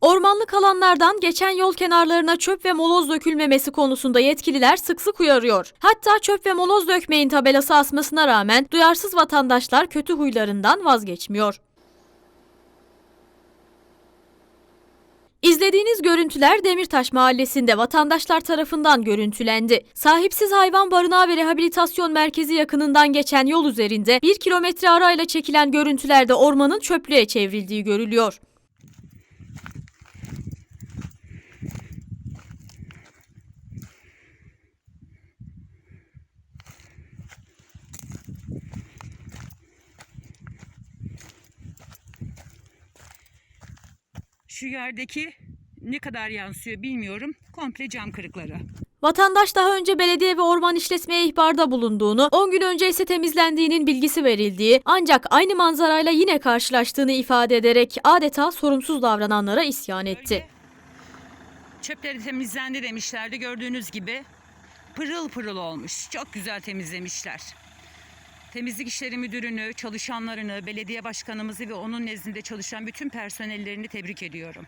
Ormanlık alanlardan geçen yol kenarlarına çöp ve moloz dökülmemesi konusunda yetkililer sık sık uyarıyor. Hatta çöp ve moloz dökmeyin tabelası asmasına rağmen duyarsız vatandaşlar kötü huylarından vazgeçmiyor. İzlediğiniz görüntüler Demirtaş Mahallesi'nde vatandaşlar tarafından görüntülendi. Sahipsiz Hayvan Barınağı ve Rehabilitasyon Merkezi yakınından geçen yol üzerinde bir kilometre arayla çekilen görüntülerde ormanın çöplüğe çevrildiği görülüyor. Şu yerdeki ne kadar yansıyor bilmiyorum. Komple cam kırıkları. Vatandaş daha önce belediye ve orman işletmeye ihbarda bulunduğunu, 10 gün önce ise temizlendiğinin bilgisi verildiği ancak aynı manzarayla yine karşılaştığını ifade ederek adeta sorumsuz davrananlara isyan etti. Çöpleri temizlendi demişlerdi. Gördüğünüz gibi pırıl pırıl olmuş. Çok güzel temizlemişler. Temizlik İşleri Müdürünü, çalışanlarını, belediye başkanımızı ve onun nezdinde çalışan bütün personellerini tebrik ediyorum.